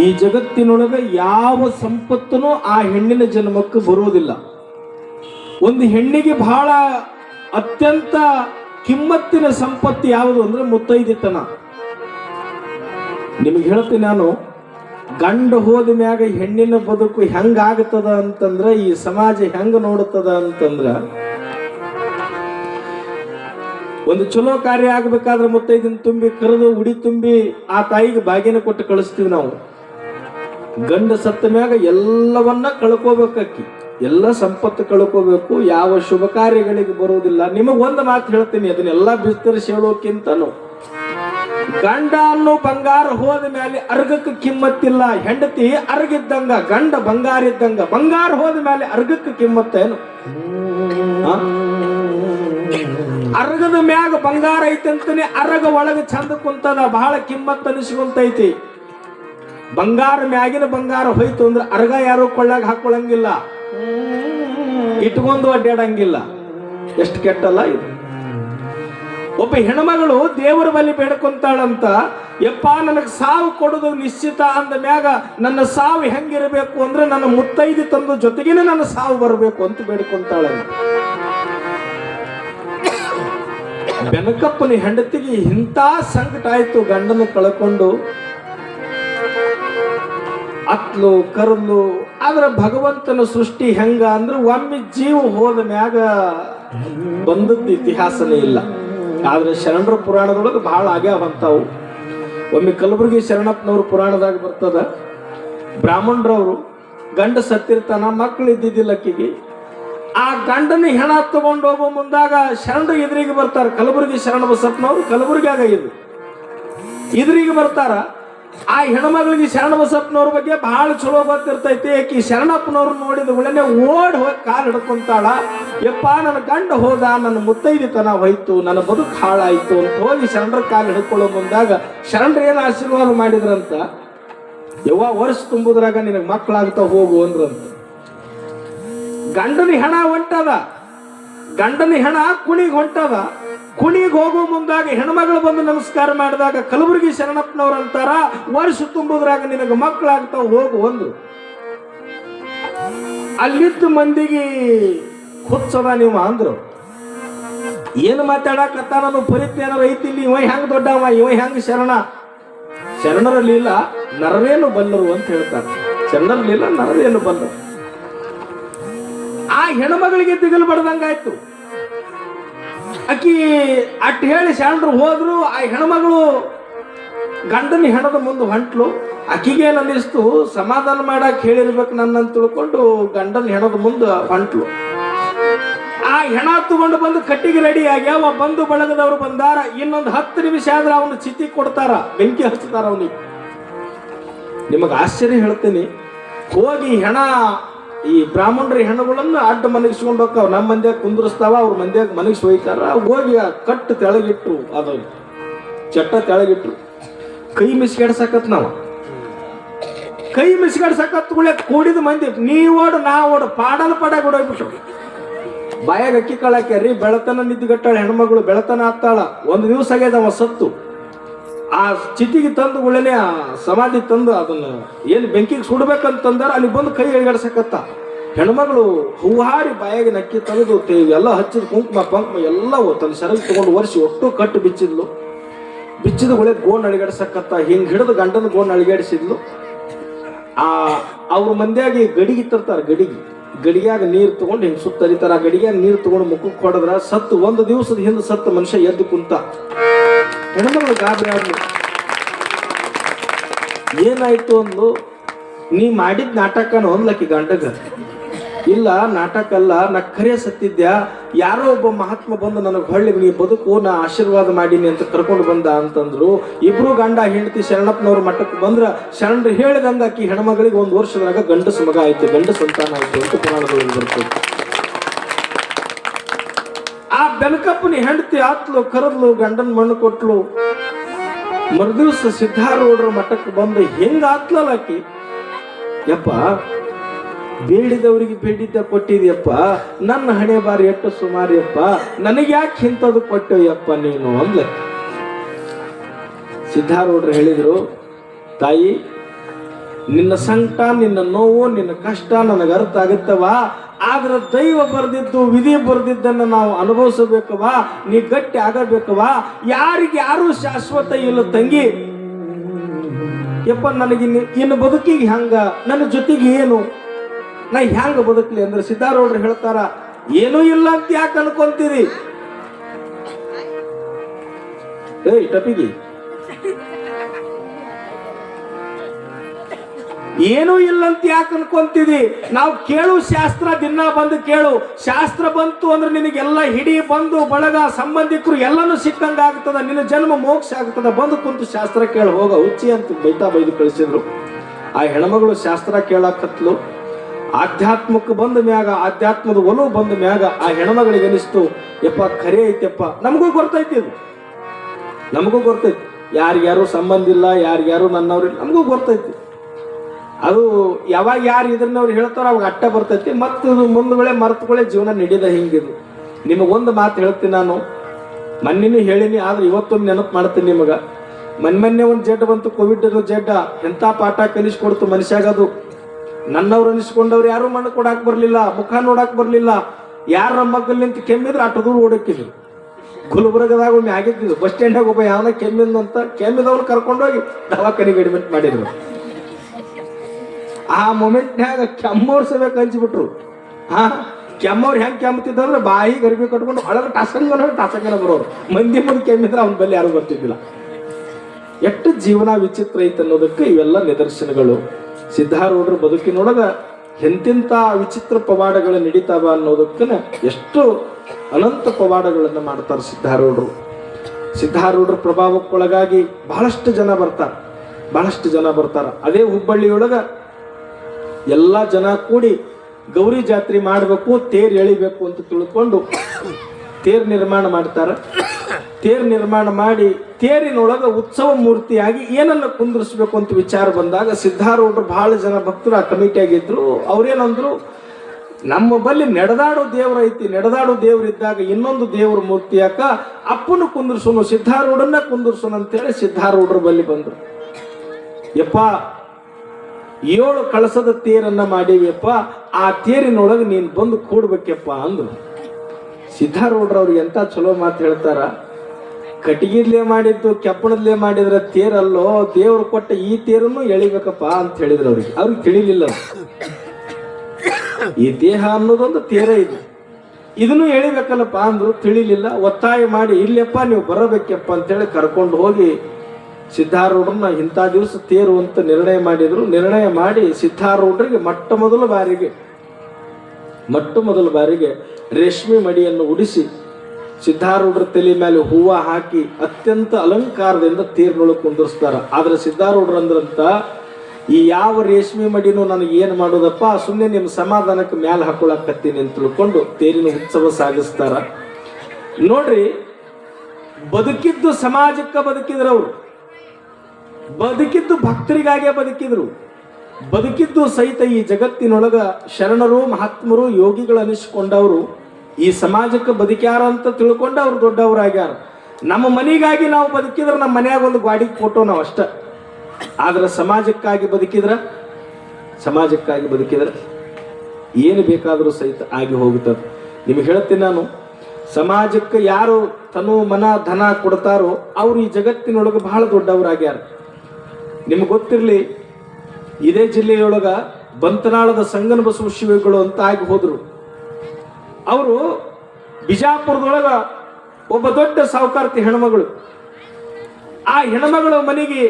ಈ ಜಗತ್ತಿನೊಳಗೆ ಯಾವ ಸಂಪತ್ತನು ಆ ಹೆಣ್ಣಿನ ಜನ್ಮಕ್ಕೆ ಬರೋದಿಲ್ಲ. ಒಂದು ಹೆಣ್ಣಿಗೆ ಬಹಳ ಅತ್ಯಂತ ಕಿಮ್ಮತ್ತಿನ ಸಂಪತ್ತು ಯಾವುದು ಅಂದ್ರೆ ಮುತ್ತೈದಿತನ. ನಿಮ್ಗೆ ಹೇಳ್ತೀನಿ ನಾನು, ಗಂಡ ಹೋದ ಮ್ಯಾಗ ಹೆಣ್ಣಿನ ಬದುಕು ಹೆಂಗಾಗ್ತದ ಅಂತಂದ್ರ, ಈ ಸಮಾಜ ಹೆಂಗ ನೋಡುತ್ತದ ಅಂತಂದ್ರ, ಒಂದು ಚಲೋ ಕಾರ್ಯ ಆಗ್ಬೇಕಾದ್ರೆ ಮುತ್ತೈದಿನ ತುಂಬಿ, ಕರೆದು, ಉಡಿ ತುಂಬಿ ಆ ತಾಯಿಗೆ ಬಾಗಿನ ಕೊಟ್ಟು ಕಳಿಸ್ತೀವಿ ನಾವು. ಗಂಡ ಸತ್ತ ಮ್ಯಾಗ ಎಲ್ಲವನ್ನ ಕಳ್ಕೋಬೇಕಕ್ಕಿ. ಎಲ್ಲ ಸಂಪತ್ತು ಕಳ್ಕೋಬೇಕು, ಯಾವ ಶುಭ ಕಾರ್ಯಗಳಿಗೆ ಬರುವುದಿಲ್ಲ. ನಿಮಗೆ ಒಂದು ಮಾತು ಹೇಳ್ತೀನಿ, ಅದನ್ನೆಲ್ಲ ಬಿಸ್ತರಿಸಿ ಹೇಳೋಕ್ಕಿಂತನು ಗಂಡ ಅನ್ನೋ ಬಂಗಾರ ಹೋದ ಮೇಲೆ ಅರ್ಗಕ್ಕೆ ಕಿಮ್ಮತ್ತಿಲ್ಲ. ಹೆಂಡತಿ ಅರ್ಗಿದ್ದಂಗ, ಗಂಡ ಬಂಗಾರ ಇದ್ದಂಗ, ಬಂಗಾರ ಹೋದ ಮೇಲೆ ಅರ್ಗಕ್ಕೆ ಕಿಮ್ಮತ್ತೇನು? ಅರ್ಗದ ಮ್ಯಾಗ ಬಂಗಾರ ಐತಂತಾನೆ, ಅರ್ಗ ಒಳಗ ಚಂದ ಕುಂತದ ಬಹಳ ಕಿಮ್ಮತ್ ಬಂಗಾರ ಮ್ಯಾಗಿನ ಬಂಗಾರ ಹೋಯ್ತು ಅಂದ್ರೆ ಅರ್ಗ ಯಾರು ಕೊಳ್ಳಾಗ ಹಾಕೊಳ್ಳಂಗಿಲ್ಲ. ಇಟ್ಕೊಂಡು ಅಡ್ಡಾಡಂಗಿಲ್ಲ ಎಷ್ಟು ಕೆಟ್ಟಲ್ಲ ಇದು. ಒಬ್ಬ ಹೆಣ್ಮಗಳು ದೇವರ ಬಳಿ ಬೇಡ್ಕೊಂತಾಳಂತ, ಯಪ್ಪ ನನಗೆ ಸಾವು ಕೊಡೋದು ನಿಶ್ಚಿತ ಅಂದ ಮ್ಯಾಗ ನನ್ನ ಸಾವು ಹೆಂಗಿರಬೇಕು ಅಂದ್ರೆ ನನ್ನ ಮುತ್ತೈದಿ ತಂದು ಜೊತೆಗಿನ ನನ್ನ ಸಾವು ಬರಬೇಕು ಅಂತ ಬೇಡ್ಕೊಂತಾಳ ಬೆನಕಪ್ಪನ ಹೆಂಡತಿಗೆ ಇಂಥ ಸಂಕಟ ಆಯ್ತು ಗಂಡನ ಕಳ್ಕೊಂಡು ಅತ್ಲು, ಕರ್ಲು, ಆದ್ರೆ ಭಗವಂತನ ಸೃಷ್ಟಿ ಹೆಂಗ ಅಂದ್ರೆ ಒಮ್ಮೆ ಜೀವ ಹೋದ ಮ್ಯಾಗ ಬಂದದ್ದು ಇತಿಹಾಸನೇ ಇಲ್ಲ. ಆದ್ರೆ ಶರಣರ ಪುರಾಣದೊಳಗೆ ಬಹಳ ಆಗ್ಯಾವಂತಾವು ಒಮ್ಮೆ ಕಲಬುರಗಿ ಶರಣಪ್ಪನವ್ರ ಪುರಾಣದಾಗ ಬರ್ತದ. ಬ್ರಾಹ್ಮಣರವರು ಗಂಡ ಸತ್ತಿರ್ತಾನ ಮಕ್ಕಳು ಇದ್ದಿದ್ದಿಲ್ಲ ಅಕ್ಕಿಗೆ. ಆ ಗಂಡನ ಹೆಣ ತಗೊಂಡು ಹೋಗೋ ಮುಂದಾಗ ಶರಣರು ಎದುರಿಗೆ ಬರ್ತಾರೆ. ಕಲಬುರಗಿ ಶರಣ ಬಸಪ್ಪನವರು ಕಲಬುರಗಿಯಾಗ ಇದು ಎದುರಿಗೆ ಬರ್ತಾರ. ಆ ಹೆಣ್ಮಗಳಿಗೆ ಶರಣ ಬಸಪ್ಪನವ್ರ ಬಗ್ಗೆ ಬಹಳ ಚಲೋ ಗೊತ್ತಿರ್ತೈತಿ. ಆಕಿ ಶರಣಪ್ಪನವ್ರು ನೋಡಿದ ಒಳ್ಳೆ ಓಡ್ ಹೋಗಿ ಕಾಲು ಹಿಡ್ಕೊಂತಾಳ. ಯಪ್ಪ, ನನ್ನ ಗಂಡ ಹೋದ, ನನ್ನ ಮುತ್ತೈದಿತನ ಹೋಯ್ತು, ನನ್ನ ಬದುಕು ಹಾಳಾಯ್ತು ಅಂತ ಹೋಗಿ ಶರಣರ ಕಾಲು ಹಿಡ್ಕೊಳ್ಳೋ ಬಂದಾಗ ಶರಣರು ಏನು ಆಶೀರ್ವಾದ ಮಾಡಿದ್ರಂತ? ಯವ್ವ, ವರ್ಷ ತುಂಬುದ್ರಾಗ ನಿನಗೆ ಮಕ್ಕಳಾಗ್ತಾ ಹೋಗು ಅಂದ್ರಂತ. ಗಂಡನ ಹೆಣ ಹೊಂಟದ. ಗಂಡನ ಹೆಣ ಕುಣಿಗೆ ಹೊಂಟದ. ಕುಣಿಗೆ ಹೋಗೋ ಮುಂದಾಗ ಹೆಣ್ಮಗಳು ಬಂದು ನಮಸ್ಕಾರ ಮಾಡಿದಾಗ ಕಲಬುರಗಿ ಶರಣಪ್ಪನವ್ರು ಅಂತಾರ ವರ್ಷ ತುಂಬುದ್ರಾಗ ನಿನಗೆ ಮಕ್ಕಳಾಗ್ತಾವ, ಹೋಗು ಒಂದು. ಅಲ್ಲಿದ್ದ ಮಂದಿಗೆ ಹುಚ್ಚದ ನೀವು ಅಂದ್ರು. ಏನು ಮಾತಾಡಕತ್ತ ನಾನು ಪರಿಜ್ಞಾನ ಇಲ್ಲಿ? ಇವ ಹೆಂಗ್ ದೊಡ್ಡವ, ಇವ ಹೆಂಗ್ ಶರಣ? ಶರಣರಲ್ಲಿ ಇಲ್ಲ ನರವೇನು ಬಲ್ಲರು ಅಂತ ಹೇಳ್ತಾರೆ. ಶರಣರ ಇಲ್ಲ ನರವೇನು ಬಲ್ಲರು. ಆ ಹೆಣ್ಮಗಳಿಗೆ ದಿಗಲು ಬಡ್ದಂಗಾಯ್ತು. ಆಕಿ ಅಟ್ ಹೇಳಿ ಶಾಂಡ್ರು ಹೋದ್ರು, ಆ ಹೆಣ್ಮಗಳು ಗಂಡನ ಹೆಣದ ಮುಂದೆ ಹೊಂಟ್ಲು. ಏನ್ ಅನ್ನಿಸ್ತು ಸಮಾಧಾನ ಮಾಡಕ್ ಹೇಳಿರ್ಬೇಕು ನನ್ನ ತಿಳ್ಕೊಂಡು ಗಂಡನ ಹೆಣದ ಮುಂದೆ ಹೊಂಟ್ಲು. ಆ ಹೆಣ ತಗೊಂಡು ಬಂದು ಕಟ್ಟಿಗೆ ರೆಡಿ ಆಗ್ಯಾವ, ಬಂದು ಬಳಗದವರು ಬಂದಾರ. ಇನ್ನೊಂದು ಹತ್ತು ನಿಮಿಷ ಆದ್ರೆ ಅವನು ಚಿತಿ ಕೊಡ್ತಾರ, ಬೆಂಕಿ ಹಚ್ತಾರ ಅವನಿಗೆ. ನಿಮಗೆ ಆಶ್ಚರ್ಯ ಹೇಳ್ತೀನಿ, ಹೋಗಿ ಹೆಣ ಈ ಬ್ರಾಹ್ಮಣರ ಹೆಣ್ಣುಗಳನ್ನು ಅಡ್ಡ ಮನಗಿಸ್ಕೊಂಡು ಹೋಗ್ತಾವ ನಮ್ಮ ಮಂದ್ಯಾಗ ಕುಂದ್ರಸ್ತಾವ, ಅವ್ರ ಮಂದ್ಯಾಗ ಮನಗಿಸಿ ಹೋಯ್ತಾರ ಹೋಗಿ ಕಟ್ಟು ತೆಳಗಿಟ್ರು. ಅದು ಚಟ್ಟ ತೆಳಗಿಟ್ರು. ಕೈ ಮಿಸ್ಗಾಡ್ಸಕತ್ ನಾವು. ಕೈ ಮಿಸ್ಗಾಡ್ಸಕತ್ ಕೂಡಿದ ಮಂದಿ ನೀ ಓಡು ನಾ ಓಡು, ಪಾಡಲ್ ಪಡ ಹೋಗ್ಬಿಟ್ಟು ಬಾಯಾಗ ಅಕ್ಕಿ ಕಾಳಾಕ್ಯಾರಿ, ಬೆಳತನ ನಿದ್ದುಗಟ್ಟಾಳ ಹೆಣ್ಮಗಳು ಬೆಳತನ ಆಗ್ತಾಳ ಒಂದು ದಿವಸ ಆಗ್ಯದ ಅವ ಸತ್ತು. ಆ ಚಿತಿಗೆ ತಂದು ಒಳ್ಳೆನೆ ಸಮಾಧಿ ತಂದು ಅದನ್ನ ಏನು ಬೆಂಕಿಗೆ ಸುಡ್ಬೇಕಂತಂದಾರ ಅಲ್ಲಿ ಬಂದು ಕೈ ಎಳಗಡ್ಸಕತ್ತ. ಹೆಣ್ಮಗಳು ಹೂಹಾರಿ ಬಾಯಾಗಿ ನಕ್ಕಿ ತೆಗೆದು ಎಲ್ಲ ಹಚ್ಚಿದ ಕುಂಕುಮ, ಪಂಕುಮ ಎಲ್ಲ ತನ್ನ ಸರಗಿ ತಗೊಂಡು ವರ್ಷಿ ಒಟ್ಟು ಕಟ್ಟು ಬಿಚ್ಚಿದ್ಲು. ಬಿಚ್ಚಿದ ಒಳ್ಳೆ ಗೋನ್ ಅಳಿಗಾಡ್ಸಕತ್ತ, ಹಿಂಗೆ ಹಿಡಿದು ಗಂಡನ ಗೋನ್ ಅಳಿಗಾಡಿಸಿದ್ಲು. ಆ ಅವ್ರ ಮಂದಿಯಾಗಿ ಗಡಿಗೆ ತರ್ತಾರ ಗಡಿಗೆ. ಗಡಿಯಾಗ ನೀರು ತಗೊಂಡು ಹಿಂಗೆ ಸುತ್ತ ಅರಿತಾರ ಆ ಗಡಿಯಾಗ ನೀರು ತಗೊಂಡು ಮುಖಕ್ಕೆ ಹೊಡೆದ್ರ ಸತ್ತು, ಒಂದು ದಿವಸದ ಹಿಂದೆ ಸತ್ತು ಮನುಷ್ಯ ಎದ್ದು ಕುಂತ. ಹೆಣ್ಮಗಳು ಗಾಬರಿ ಆದ್ಲು ಏನಾಯ್ತು ಅಂದ್ಲು? ನೀ ಮಾಡಿದ ನಾಟಕನ ಹೊಂದ್ಲಕ್ಕಿ ಗಂಡಗ? ಇಲ್ಲ ನಾಟಕ ಅಲ್ಲ ನಾ ಖರೆ ಸತ್ತಿದ್ಯಾ? ಯಾರೋ ಒಬ್ಬ ಮಹಾತ್ಮ ಬಂದು ನನಗೆ ಹೊಳ್ಳಿ, ನೀ ಬದುಕು, ನಾ ಆಶೀರ್ವಾದ ಮಾಡೀನಿ ಅಂತ ಕರ್ಕೊಂಡು ಬಂದ ಅಂತಂದ್ರು, ಇಬ್ರು ಗಂಡ ಹೆಂಡತಿ ಶರಣಪ್ಪನವ್ರ ಮಠಕ್ಕೆ ಬಂದ್ರ, ಶರಣರು ಹೇಳಿದಂಗ ಆಕಿ ಹೆಣ್ಮಗಳಿಗೆ ಒಂದು ವರ್ಷದಾಗ ಗಂಡಸ ಮಗ ಆಯ್ತು ಗಂಡ ಸಂತಾನ ಆಯ್ತು ಅಂತ ಪುರಾಣಗಳಲ್ಲಿ ಬರ್ತದೆ ಆ ಬೆನಕಪ್ಪನ ಹೆಂಡತಿ ಆತ್ಲು, ಕರದ್ಲು, ಗಂಡನ ಮಣ್ಣು ಕೊಟ್ಲು. ಮರುದಿವಸ ಸಿದ್ಧಾರೂಢರ ಮಠಕ್ಕೆ ಬಂದು ಹೆಂಗ ಆತ್ಲಲ್ಲ ಆಕಿ? ಯಪ್ಪ, ಬೇಡಿದವರಿಗೆ ಬೇಡಿದ್ದ ಕೊಟ್ಟಿದ್ಯಪ್ಪ, ನನ್ನ ಹಣೆ ಬಾರಿ ಎಷ್ಟು ಸುಮಾರಿಯಪ್ಪ, ನನಗೆ ಯಾಕೆ ಇಂಥದ್ದು ಕೊಟ್ಟೆಯಪ್ಪ ನೀನು ಅಂದ್ಲೆ. ಸಿದ್ಧಾರೂಢರು ಹೇಳಿದ್ರು, ತಾಯಿ ನಿನ್ನ ಸಂಕಟ, ನಿನ್ನ ನೋವು, ನಿನ್ನ ಕಷ್ಟ ನನಗೆ ಅರ್ಥ ಆಗುತ್ತವಾ? ಆದ್ರೆ ದೈವ ಬರೆದಿದ್ದು, ವಿಧಿ ಬರೆದಿದ್ದನ್ನು ನಾವು ಅನುಭವಿಸಬೇಕವಾ ನೀ ಗಟ್ಟಿ ಆಗಬೇಕವಾ ಯಾರಿಗೆ ಯಾರು ಶಾಶ್ವತ ಇಲ್ಲ ತಂಗಿ? ಯಪ್ಪ, ನನಗೆ ಇನ್ನು ಬದುಕಿಗೆ ಹಂಗ, ನನ್ನ ಜೊತೆಗೆ ಏನು? ನಾ ಹ್ಯಾಂಗ ಬದುಕಲಿ ಅಂದ್ರೆ ಸಿದ್ಧಾರೌಡ್ರು ಹೇಳ್ತಾರ, ಏನೂ ಇಲ್ಲ ಅಂತ ಯಾಕೆ ಅನ್ಕೊಂತೀರಿ? ಏಯ್ ಟಪಿಗಿ ಏನೂ ಇಲ್ಲ ಅಂತ ಯಾಕೆ ಅನ್ಕೊಂತಿದಿ ನಾವು ಕೇಳು ಶಾಸ್ತ್ರ, ದಿನ ಬಂದು ಕೇಳು. ಶಾಸ್ತ್ರ ಬಂತು ಅಂದ್ರೆ ನಿನಗೆಲ್ಲ ಹಿಡಿ ಬಂದು ಬಳಗ ಸಂಬಂಧಿಕರು ಎಲ್ಲನೂ ಸಿಕ್ಕಂಗೆ ಆಗ್ತದ, ನಿನ್ನ ಜನ್ಮ ಮೋಕ್ಷ ಆಗ್ತದ. ಬಂದು ಕುಂತು ಶಾಸ್ತ್ರ ಕೇಳಿ, ಹೋಗ ಹುಚ್ಚಿ ಅಂತ ಬೈತಾ ಬೈದು ಕಳಿಸಿದ್ರು. ಆ ಹೆಣ್ಮಗಳು ಶಾಸ್ತ್ರ ಕೇಳಾಕತ್ಲು. ಆಧ್ಯಾತ್ಮಕ್ಕೆ ಬಂದ ಮ್ಯಾಗ, ಆಧ್ಯಾತ್ಮದ ಒಲವು ಬಂದ ಮ್ಯಾಗ ಆ ಹೆಣ್ಮಗಳಿಗೆ ಅನಿಸ್ತು, ಯಪ್ಪ, ಖರೆ ಐತೆಪ್ಪ. ನಮಗೂ ಗೊತ್ತೈತಿ ಇದು. ನಮಗೂ ಗೊತ್ತೈತಿ ಯಾರ್ಯಾರು ಸಂಬಂಧ ಇಲ್ಲ ಯಾರ್ಯಾರು ನನ್ನವ್ರಿಲ್ಲ ನಮಗೂ ಗೊತ್ತೈತಿ ಅದು ಯಾವಾಗ ಯಾರು ಇದ್ರನ್ನವ್ರು ಹೇಳ್ತಾರೋ ಅವಾಗ ಅಟ್ಟ ಬರ್ತೈತಿ. ಮತ್ತು ಮುಂದ್ಗಡೆ ಮರ್ತುಗಳೇ ಜೀವನ ನಡೀದ ಹಿಂಗಿದು ನಿಮಗೊಂದು ಮಾತು ಹೇಳ್ತೀನಿ ನಾನು. ಮೊನ್ನೆನೂ ಹೇಳಿನಿ, ಆದ್ರೆ ಇವತ್ತೊಂದು ನೆನಪು ಮಾಡ್ತೀನಿ ನಿಮಗೆ. ಮನ್ ಮೊನ್ನೆ ಒಂದು ಜಡ್ಡ ಬಂತು, ಕೋವಿಡ್ ಜಡ್ಡ ಎಂಥ ಪಾಠ ಕಲಿಸ್ಕೊಡ್ತು ಮನುಷ್ಯಾಗದು. ನನ್ನವ್ರು ಅನಿಸ್ಕೊಂಡವ್ರು ಯಾರು ಮಣ್ಣು ಕೊಡಾಕ್ ಬರ್ಲಿಲ್ಲ, ಮುಖ ನೋಡಾಕ್ ಬರ್ಲಿಲ್ಲ. ಯಾರ ಮಗ್ಗಲ್ ನಿಂತು ಕೆಮ್ಮಿದ್ರೆ ಅಟ್ಟ ದೂರ ಓಡಕ್ಕಿದ್ರು. ಗುಲ್ಬರ್ಗದಾಗ ಒಮ್ಮೆ ಆಗಿದ್ದು ಬಸ್ ಸ್ಟ್ಯಾಂಡಾಗ ಒಬ್ಬ ಯಾವನ ಕೆಮ್ಮಿಂದಂತ ಕೆಮ್ಮಿದವ್ರು ಕರ್ಕೊಂಡೋಗಿ ದವಾಖಾನೆಗೆ ಅಡ್ಮಿಟ್ ಮಾಡಿದ್ರು. ಆ ಮೊಮೆಂಟ್ನ್ಯಾಗ ಕೆಮ್ಮೋರ್ಸಬೇಕು ಹಂಚ್ಬಿಟ್ರು. ಹಾ ಕೆಮ್ಮವ್ರು ಹೆಂಗ್ ಕೆಮ್ಮತಿದ್ದಂದ್ರೆ ಬಾಯಿ ಗರ್ಭಿ ಕಟ್ಕೊಂಡು ಒಳಗೆ ಟಸಂಗನ ಟಸಂಗನ ಬರೋರು. ಮಂದಿ ಮುಂದೆ ಕೆಮ್ಮಿದ್ರೆ ಅವ್ನ ಬಲ್ಲಿ ಯಾರು ಬರ್ತಿದ್ದಿಲ್ಲ. ಎಷ್ಟು ಜೀವನ ವಿಚಿತ್ರ ಐತೆ ಅನ್ನೋದಕ್ಕೆ ಇವೆಲ್ಲ ನಿದರ್ಶನಗಳು. ಸಿದ್ಧಾರೂಢರ ಬದುಕಿನೊಳಗ ಎಂತೆಂಥ ವಿಚಿತ್ರ ಪವಾಡಗಳು ನಡೀತಾವ ಅನ್ನೋದಕ್ಕನ ಎಷ್ಟು ಅನಂತ ಪವಾಡಗಳನ್ನು ಮಾಡ್ತಾರೆ ಸಿದ್ಧಾರೂಢರು. ಸಿದ್ಧಾರೂಢರ ಪ್ರಭಾವಕ್ಕೊಳಗಾಗಿ ಬಹಳಷ್ಟು ಜನ ಬರ್ತಾರೆ. ಬಹಳಷ್ಟು ಜನ ಬರ್ತಾರೆ. ಅದೇ ಹುಬ್ಬಳ್ಳಿಯೊಳಗ ಎಲ್ಲ ಜನ ಕೂಡಿ ಗೌರಿ ಜಾತ್ರೆ ಮಾಡಬೇಕು, ತೇರು ಎಳಿಬೇಕು ಅಂತ ತಿಳ್ಕೊಂಡು ತೇರು ನಿರ್ಮಾಣ ಮಾಡ್ತಾರೆ. ತೇರು ನಿರ್ಮಾಣ ಮಾಡಿ ತೇರಿನೊಳಗೆ ಉತ್ಸವ ಮೂರ್ತಿಯಾಗಿ ಏನನ್ನ ಕುಂದಿರಿಸ್ಬೇಕು ಅಂತ ವಿಚಾರ ಬಂದಾಗ ಸಿದ್ಧಾರೂಢರು ಬಹಳ ಜನ ಭಕ್ತರು ಆ ಕಮಿಟಿಯಾಗಿದ್ರು ಅವ್ರೇನಂದ್ರು, ನಮ್ಮ ಬಳಿ ನಡೆದಾಡೋ ದೇವ್ರ ಐತಿ, ನಡೆದಾಡೋ ದೇವ್ರ ಇದ್ದಾಗ ಇನ್ನೊಂದು ದೇವ್ರ ಮೂರ್ತಿ ಯಾಕ? ಅಪ್ಪನ ಕುಂದಿರ್ಸೋನು, ಸಿದ್ಧಾರೂಢನ್ನ ಕುಂದಿರ್ಸೋನು ಅಂತೇಳಿ ಸಿದ್ಧಾರೂಢರ ಬಲ್ಲಿ ಬಂದ್ರು. ಯಪ್ಪ ಏಳು ಕಳಸದ ತೇರನ್ನ ಮಾಡೀವಿಯಪ್ಪ, ಆ ತೇರಿನೊಳಗೆ ನೀನು ಬಂದು ಕೂಡ್ಬೇಕಪ್ಪ ಅಂದ್ರು. ಸಿದ್ಧಾರೂಢರವ್ರು ಎಂತ ಚಲೋ ಮಾತು ಹೇಳ್ತಾರ? ಕಟ್ಟಿಗಿದ್ಲೇ ಮಾಡಿದ್ದು, ಕೆಪ್ಪಣದ್ಲೇ ಮಾಡಿದ್ರೆ ತೇರಲ್ಲೋ, ದೇವ್ರು ಕೊಟ್ಟ ಈ ತೇರನ್ನು ಎಳಿಬೇಕಪ್ಪ ಅಂತ ಹೇಳಿದ್ರು ಅವ್ರಿಗೆ. ಅವ್ರಿಗೆ ತಿಳಿಲಿಲ್ಲ ಈ ದೇಹ ಅನ್ನೋದೊಂದು ತೇರ ಇದೆ. ಇದನ್ನು ಎಳಿಬೇಕಲ್ಲಪ್ಪ ಅಂದ್ರು, ತಿಳಿಲಿಲ್ಲ. ಒತ್ತಾಯ ಮಾಡಿ ಇಲ್ಲಪ್ಪ ನೀವು ಬರಬೇಕಪ್ಪ ಅಂತೇಳಿ ಕರ್ಕೊಂಡು ಹೋಗಿ ಸಿದ್ಧಾರೂಢರನ್ನ ಇಂಥ ದಿವಸ ತೇರು ಅಂತ ನಿರ್ಣಯ ಮಾಡಿದ್ರು. ನಿರ್ಣಯ ಮಾಡಿ ಸಿದ್ಧಾರೂಢರಿಗೆ ಮೊಟ್ಟ ಮೊದಲ ಬಾರಿಗೆ, ಮೊಟ್ಟ ಮೊದಲ ಬಾರಿಗೆ ರೇಷ್ಮೆ ಮಡಿಯನ್ನು ಉಡಿಸಿ ಸಿದ್ಧಾರೂಢರ ತಲೆ ಮೇಲೆ ಹೂವ ಹಾಕಿ ಅತ್ಯಂತ ಅಲಂಕಾರದಿಂದ ತೇರ್ನೊಳಗೆ ಕುಂದಿರ್ಸ್ತಾರ. ಆದ್ರೆ ಸಿದ್ಧಾರೂಢರು ಅಂದ್ರಂತ, ಈ ಯಾವ ರೇಷ್ಮೆ ಮಡಿನೂ ನನಗೆ ಏನು ಮಾಡೋದಪ್ಪ ಸುಮ್ಮನೆ ನಿಮ್ಮ ಸಮಾಧಾನಕ್ಕೆ ಮ್ಯಾಲೆ ಹಾಕೊಳಕತ್ತೀನಿ ಅಂತ ತಿಳ್ಕೊಂಡು ತೇರಿನ ಉತ್ಸವ ಸಾಗಿಸ್ತಾರ. ನೋಡ್ರಿ, ಬದುಕಿದ್ದು ಸಮಾಜಕ್ಕೆ ಬದುಕಿದ್ರು ಬದುಕಿದ್ದು ಭಕ್ತರಿಗಾಗೆ ಬದುಕಿದ್ರು. ಬದುಕಿದ್ದು ಸಹಿತ ಈ ಜಗತ್ತಿನೊಳಗ ಶರಣರು, ಮಹಾತ್ಮರು, ಯೋಗಿಗಳು ಅನಿಸಿಕೊಂಡವರು, ಈ ಸಮಾಜಕ್ಕೆ ಬದುಕ್ಯಾರ ಅಂತ ತಿಳ್ಕೊಂಡು ಅವ್ರು ದೊಡ್ಡವರಾಗ್ಯಾರ. ನಮ್ಮ ಮನೆಗಾಗಿ ನಾವು ಬದುಕಿದ್ರೆ ನಮ್ಮ ಮನೆಯಾಗ ಒಂದು ಗಾಡಿ ಫೋಟೋ ನಾವು ಅಷ್ಟ. ಆದ್ರೆ ಸಮಾಜಕ್ಕಾಗಿ ಬದುಕಿದ್ರ? ಸಮಾಜಕ್ಕಾಗಿ ಬದುಕಿದ್ರ? ಏನು ಬೇಕಾದರೂ ಸಹಿತ ಆಗಿ ಹೋಗುತ್ತದೆ. ನಿಮಗೆ ಹೇಳ್ತೀನಿ ನಾನು, ಸಮಾಜಕ್ಕೆ ಯಾರು ತನು ಮನ, ಧನ ಕೊಡ್ತಾರೋ ಅವ್ರು ಈ ಜಗತ್ತಿನೊಳಗೆ ಬಹಳ ದೊಡ್ಡವರಾಗ್ಯಾರ. ನಿಮ್ಗೆ ಗೊತ್ತಿರಲಿ, ಇದೇ ಜಿಲ್ಲೆಯೊಳಗ ಬಂತನಾಳದ ಸಂಗನ ಬಸವ ಶಿವಗಳು ಅಂತ ಆಗಿ ಹೋದರು. ಅವರು ಬಿಜಾಪುರದೊಳಗ ಒಬ್ಬ ದೊಡ್ಡ ಸಾಹುಕಾರ್ತಿ ಹೆಣ್ಮಗಳು. ಆ ಹೆಣ್ಮಗಳ ಮನೆಗೆ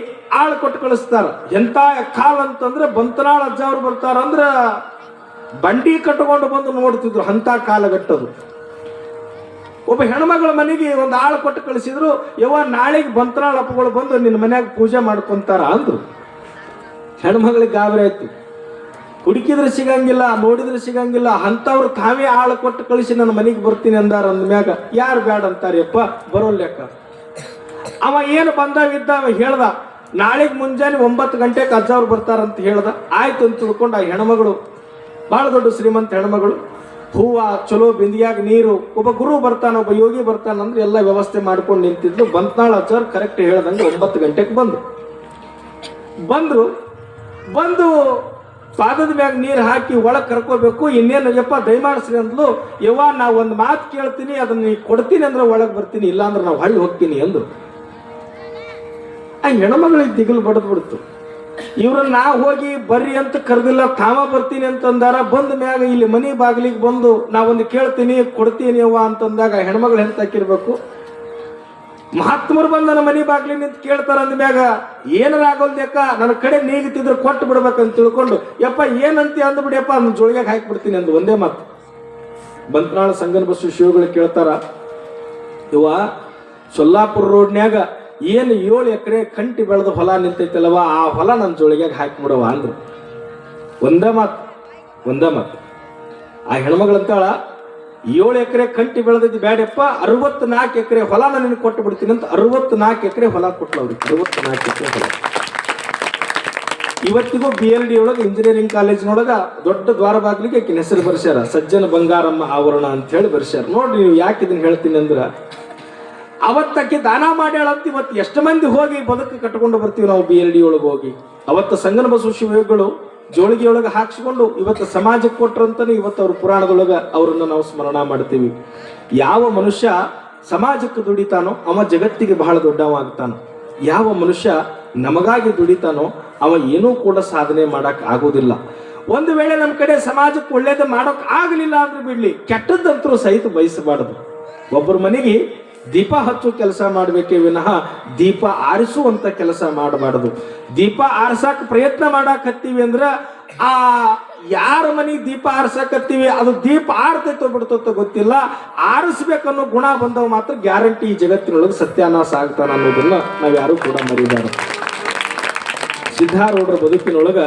ಆಳು ಕೊಟ್ಟು ಕಳಿಸ್ತಾರ. ಎಂತ ಕಾಲ್ ಅಂತಂದ್ರೆ ಬಂತನಾಳ ಅಜ್ಜ ಅವ್ರು ಬರ್ತಾರ ಅಂದ್ರ ಬಂಡಿ ಕಟ್ಟಿಕೊಂಡು ಬಂದು ನೋಡ್ತಿದ್ರು ಅಂತ ಕಾಲಘಟ್ಟದು. ಒಬ್ಬ ಹೆಣ್ಮಗಳ ಮನೆಗೆ ಒಂದು ಆಳು ಕೊಟ್ಟು ಕಳಿಸಿದ್ರು ಯವ ನಾಳೆಗೆ ಅಪ್ಪಗಳು ಬಂದು ನಿನ್ನ ಮನ್ಯಾಗ ಪೂಜೆ ಮಾಡ್ಕೊಂತಾರ ಅಂದ್ರು. ಹೆಣ್ಮಗಳಿಗೆ ಗಾಬರಿ ಆಯ್ತು. ಹುಡುಕಿದ್ರೆ ಸಿಗಂಗಿಲ್ಲ, ನೋಡಿದ್ರೆ ಸಿಗಂಗಿಲ್ಲ, ಅಂಥವ್ರು ತಾವೇ ಆಳು ಕೊಟ್ಟು ಕಳಿಸಿ ನನ್ನ ಮನೆಗೆ ಬರ್ತೀನಿ ಅಂದಾರ ಅಂದ್ಮ್ಯಾಗ ಯಾರು ಬ್ಯಾಡ ಅಂತಾರಪ್ಪ ಬರೋ ಲೆಕ್ಕ. ಅವ ಏನು ಬಂದಾಗಿದ್ದ ಅವ ಹೇಳ್ದ, ನಾಳೆಗೆ ಮುಂಜಾನೆ ಒಂಬತ್ತು ಗಂಟೆಗೆ ಅಜ್ಜವ್ರು ಬರ್ತಾರಂತ ಹೇಳ್ದ. ಆಯ್ತು ಅಂತ ತಿಳ್ಕೊಂಡು ಆ ಹೆಣ್ಮಗಳು ಭಾಳ ದೊಡ್ಡ ಶ್ರೀಮಂತ ಹೆಣ್ಮಗಳು ಹೂವ ಚಲೋ ಬಿಂದಿಯಾಗ ನೀರು, ಒಬ್ಬ ಗುರು ಬರ್ತಾನ, ಒಬ್ಬ ಯೋಗಿ ಬರ್ತಾನ ಅಂದ್ರೆ ಎಲ್ಲ ವ್ಯವಸ್ಥೆ ಮಾಡ್ಕೊಂಡು ನಿಂತಿದ್ಲು. ಬಂತ್ನಾಳ ಸರ್ ಕರೆಕ್ಟ್ ಹೇಳ್ದಂಗೆ ಒಂಬತ್ತು ಗಂಟೆಗೆ ಬಂದು ಬಂದ್ರು, ಬಂದು ಪಾದದ ಮ್ಯಾಗ ನೀರು ಹಾಕಿ ಒಳಗೆ ಕರ್ಕೋಬೇಕು. ಇನ್ನೇನು, ಯಪ್ಪ, ದಯಮಾಡಿಸ್ರಿ ಅಂದ್ಲು. ಯವ್ವ ನಾ ಒಂದು ಮಾತು ಕೇಳ್ತೀನಿ, ಅದನ್ನ ನೀ ಕೊಡ್ತೀನಿ ಅಂದ್ರೆ ಒಳಗೆ ಬರ್ತೀನಿ, ಇಲ್ಲಾಂದ್ರೆ ನಾವು ಹಳ್ಳಿ ಹೋಗ್ತೀನಿ ಅಂದ್ರು. ಆ ಹೆಣ್ಮಗಳಿಗೆ ದಿಗಲು ಬಡದ್ ಬಿಡ್ತು. ಇವ್ರನ್ನ ನಾ ಹೋಗಿ ಬರ್ರಿ ಅಂತ ಕರೆದಿಲ್ಲ, ತಾವ ಬರ್ತೀನಿ ಅಂತಂದಾರ, ಬಂದ ಮ್ಯಾಗ ಇಲ್ಲಿ ಮನಿ ಬಾಗಿಲಿಗೆ ಬಂದು ನಾ ಒಂದು ಕೇಳ್ತೀನಿ, ಕೊಡ್ತೀನಿ ಅವ್ವ ಅಂತಂದಾಗ ಹೆಣ್ಮಗಳು ಹೆಂತಾಕಿರ್ಬೇಕು ಮಹಾತ್ಮರು ಬಂದು ನನ್ನ ಮನಿ ಬಾಗ್ಲಿ ನಿಂತು ಕೇಳ್ತಾರ ಅಂದ ಮ್ಯಾಗ, ಏನಾರ ಆಗೋಲ್ದಕ್ಕ ನನ್ನ ಕಡೆ ನೀಗುತ್ತಿದ್ರೆ ಕೊಟ್ಟು ಬಿಡ್ಬೇಕಂತ ತಿಳ್ಕೊಂಡು, ಯಪ್ಪ ಏನಂತಿ ಅಂದ್ಬಿಡಿಯಪ್ಪ ನನ್ನ ಜೋಳಿಗೆ ಹಾಕಿಬಿಡ್ತೀನಿ ಅಂದು ಒಂದೇ ಮಾತು. ಬಂತ್ನಾಳ ಸಂಗನ ಬಸ್ಸು ಶಿವಗಳು ಕೇಳ್ತಾರ ಇವ ಸೊಲ್ಲಾಪುರ ರೋಡ್ನ್ಯಾಗ ಏನು ಏಳು ಎಕರೆ ಕಂಟಿ ಬೆಳೆದ ಹೊಲ ನಿಂತೈತಲ್ವ ಆ ಹೊಲ ನನ್ನ ಜೋಳಿಗ್ಯಾಗ ಹಾಕಿಬಿಡವ ಅಂದ್ರು. ಒಂದೇ ಮಾತು ಒಂದೇ ಮಾತು. ಆ ಹೆಣ್ಮಗಳಂತಾಳ ಏಳು ಎಕರೆ ಕಂಟಿ ಬೆಳೆದಿದ್ದು ಬ್ಯಾಡಪ್ಪ ಅರವತ್ತು ನಾಲ್ಕು ಎಕರೆ ಹೊಲ ನಾನು ಕೊಟ್ಟು ಬಿಡ್ತೀನಿ ಅಂತ ಅರವತ್ತು ನಾಲ್ಕು ಎಕರೆ ಹೊಲ ಕೊಟ್ಟಲು ಅವ್ರಿಗೆ ಅರವತ್ತು ನಾಲ್ಕು ಎಕರೆ ಹೊಲ. ಇವತ್ತಿಗೂ ಬಿ ಎಲ್ ಡಿ ಒಳಗೆ ಇಂಜಿನಿಯರಿಂಗ್ ಕಾಲೇಜಿನೊಳಗೆ ದೊಡ್ಡ ದ್ವಾರ ಬಾಗಿಲಿಗೆ ಹೆಸರು ಬರ್ಸ್ಯಾರ, ಸಜ್ಜನ ಬಂಗಾರಮ್ಮ ಆವರಣ ಅಂತ ಹೇಳಿ ಬರ್ಸ್ಯಾರ. ನೋಡ್ರಿ ನೀವು ಯಾಕೆ ಇದನ್ನ ಹೇಳ್ತೀನಿ ಅಂದ್ರ ಅವತ್ತಕ್ಕೆ ದಾನ ಮಾಡ್ಯಾಳಂತ ಇವತ್ತು ಎಷ್ಟು ಮಂದಿ ಹೋಗಿ ಬದುಕು ಕಟ್ಕೊಂಡು ಬರ್ತೀವಿ ನಾವು ಬಿ ಎಲ್ ಡಿ ಒಳಗೆ ಹೋಗಿ? ಅವತ್ತು ಸಂಗನ ಬಸವ ಶಿವಗಳು ಜೋಳಿಗೆಯೊಳಗೆ ಹಾಕ್ಸ್ಕೊಂಡು ಇವತ್ತು ಸಮಾಜಕ್ಕೆ ಕೊಟ್ರಂತಾನೆ ಇವತ್ತು ಅವ್ರ ಪುರಾಣದೊಳಗೆ ಅವರನ್ನು ನಾವು ಸ್ಮರಣ ಮಾಡ್ತೀವಿ. ಯಾವ ಮನುಷ್ಯ ಸಮಾಜಕ್ಕೆ ದುಡಿತಾನೋ ಅವ ಜಗತ್ತಿಗೆ ಬಹಳ ದೊಡ್ಡವಾಗ್ತಾನೋ ಯಾವ ಮನುಷ್ಯ ನಮಗಾಗಿ ದುಡಿತಾನೋ ಅವ ಏನೂ ಕೂಡ ಸಾಧನೆ ಮಾಡಕ್ ಆಗೋದಿಲ್ಲ. ಒಂದು ವೇಳೆ ನಮ್ಮ ಕಡೆ ಸಮಾಜಕ್ಕೆ ಒಳ್ಳೇದು ಮಾಡೋಕ್ ಆಗಲಿಲ್ಲ ಅಂದ್ರೆ ಬಿಡ್ಲಿ, ಕೆಟ್ಟದ್ದಂತರೂ ಸಹಿತ ಬಯಸಬಾರದು. ಒಬ್ಬರ ಮನೆಗೆ ದೀಪ ಹಚ್ಚು ಕೆಲಸ ಮಾಡಬೇಕೇ ವಿನಃ ದೀಪ ಆರಿಸುವಂತ ಕೆಲಸ ಮಾಡಬಾರದು. ದೀಪ ಆರ್ಸಕ್ ಪ್ರಯತ್ನ ಮಾಡಾಕತ್ತೀವಿ ಅಂದ್ರ ಆ ಯಾರ ಮನೆ ದೀಪ ಆರ್ಸಕತ್ತೀವಿ, ಅದು ದೀಪ ಆರ್ತೈತೋ ಬಿಡ್ತೈತೋ ಗೊತ್ತಿಲ್ಲ. ಆರಿಸ್ಬೇಕನ್ನೋ ಗುಣ ಬಂದವ ಮಾತ್ರ ಗ್ಯಾರಂಟಿ ಈ ಜಗತ್ತಿನೊಳಗೆ ಸತ್ಯಾನಾಶ ಆಗ್ತಾನ ಅನ್ನೋದನ್ನ ನಾವ್ ಯಾರು ಕೂಡ ಮರಿಬಾರದು. ಸಿದ್ಧಾರೂಢರ ಬದುಕಿನೊಳಗ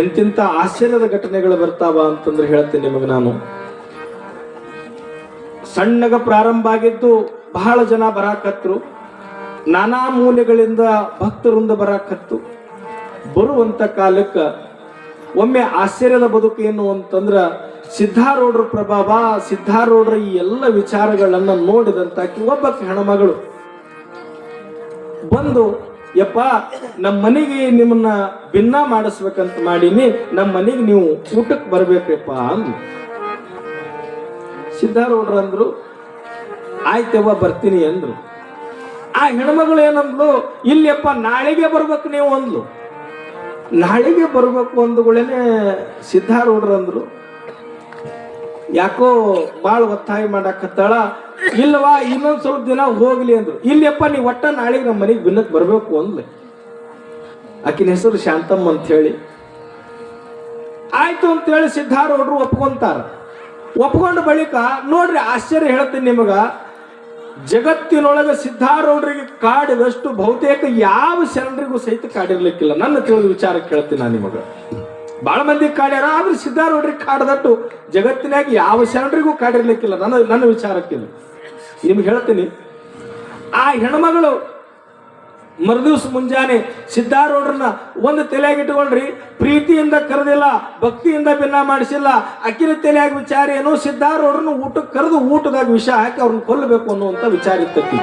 ಎಂತಿಂತ ಆಶ್ಚರ್ಯದ ಘಟನೆಗಳು ಬರ್ತಾವ ಅಂತಂದ್ರೆ ಹೇಳ್ತೀನಿ ನಿಮಗೆ ನಾನು. ಸಣ್ಣಗ ಪ್ರಾರಂಭ ಆಗಿದ್ದು ಬಹಳ ಜನ ಬರಾಕತ್ರು. ನಾನಾ ಮೂಲೆಗಳಿಂದ ಭಕ್ತರಿಂದ ಬರಾಕತ್ತು. ಬರುವಂತ ಕಾಲಕ್ಕೆ ಒಮ್ಮೆ ಆಶ್ಚರ್ಯದ ಬದುಕು ಏನು ಅಂತಂದ್ರ ಸಿದ್ಧಾರೂಢರ ಪ್ರಭಾವ, ಸಿದ್ಧಾರೂಢರ ಈ ಎಲ್ಲ ವಿಚಾರಗಳನ್ನ ನೋಡಿದಂತ ಒಬ್ಬ ಹೆಣ್ಮಗಳು ಬಂದು, ಯಪ್ಪ ನಮ್ಮ ಮನೆಗೆ ನಿಮ್ಮನ್ನ ಭಿನ್ನ ಮಾಡಿಸ್ಬೇಕಂತ ಮಾಡೀನಿ. ನಮ್ಮ ಮನೆಗೆ ನೀವು ಊಟಕ್ಕೆ ಬರ್ಬೇಕಪ್ಪ ಅಂದ್ರು ಸಿದ್ಧಾರೂಢರು ಅಂದ್ರು ಆಯ್ತವ್ವ ಬರ್ತೀನಿ ಅಂದ್ರು. ಆ ಹೆಣ್ಮಗಳು ಏನಂದ್ಲು ಇಲ್ಲಪ್ಪ ನಾಳೆಗೆ ಬರ್ಬೇಕು ನೀವು ಅಂದ್ಲು. ನಾಳೆಗೆ ಬರ್ಬೇಕು ಅಂದ್ಗಳೇನೆ ಸಿದ್ಧಾರೂಢ್ರಂದ್ರು ಯಾಕೋ ಭಾಳ ಒತ್ತಾಯ ಮಾಡಾಕತ್ತಾಳ. ಇಲ್ಲವಾ ಇನ್ನೊಂದು ಸ್ವಲ್ಪ ದಿನ ಹೋಗ್ಲಿ ಅಂದ್ರು. ಇಲ್ಲಪ್ಪ ನೀ ಒಟ್ಟ ನಾಳೆಗೆ ನಮ್ಮ ಮನೆಗೆ ಬಿನ್ನಕ್ ಬರ್ಬೇಕು ಅಂದ್ಲೆ. ಆಕಿನ ಹೆಸರು ಶಾಂತಮ್ಮ ಅಂತ ಹೇಳಿ ಆಯ್ತು ಅಂತ ಹೇಳಿ ಸಿದ್ಧಾರೂಢರು ಒಪ್ಕೊಂತಾರ. ಒಪ್ಕೊಂಡ ಬಳಿಕ ನೋಡ್ರಿ, ಆಶ್ಚರ್ಯ ಹೇಳ್ತೀನಿ ನಿಮಗ. ಜಗತ್ತಿನೊಳಗೆ ಸಿದ್ಧಾರೂಢರಿಗೆ ಕಾಡಿದಷ್ಟು ಬಹುತೇಕ ಯಾವ ಶರಣರಿಗೂ ಸಹಿತ ಕಾಡಿರ್ಲಿಕ್ಕಿಲ್ಲ. ನನ್ನ ತಿಳಿದ ವಿಚಾರ ಕೇಳ್ತೀನಿ ನಾನು ನಿಮಗೆ. ಬಹಳ ಮಂದಿ ಕಾಡ್ಯಾರ, ಆದ್ರೆ ಸಿದ್ಧಾರೂಢರಿಗೆ ಕಾಡದಟ್ಟು ಜಗತ್ತಿನಾಗ ಯಾವ ಶರಣರಿಗೂ ಕಾಡಿರ್ಲಿಕ್ಕಿಲ್ಲ. ನನ್ನ ನನ್ನ ವಿಚಾರಕ್ಕಿಲ್ಲ ನಿಮ್ಗೆ ಹೇಳ್ತೀನಿ, ಆ ಹೆಣ್ಮಗಳು ಮರುದಿವ್ಸ ಮುಂಜಾನೆ ಸಿದ್ಧಾರೂಢರನ್ನ ಒಂದು ತಲೆಯಾಗಿ ಇಟ್ಕೊಳ್ರಿ ಪ್ರೀತಿಯಿಂದ ಕರೆದಿಲ್ಲ, ಭಕ್ತಿಯಿಂದ ಭಿನ್ನ ಮಾಡಿಸಿಲ್ಲ, ಅಕ್ಕಿನ ತಲೆಯಾಗಿ ವಿಚಾರ ಏನು ಸಿದ್ಧಾರೂಢರನ್ನು ಊಟಕ್ಕೆ ಕರೆದು ಊಟದಾಗ ವಿಷ ಹಾಕಿ ಅವ್ರನ್ನ ಕೊಲ್ಲಬೇಕು ಅನ್ನುವಂಥ ವಿಚಾರ ಇರ್ತತಿ.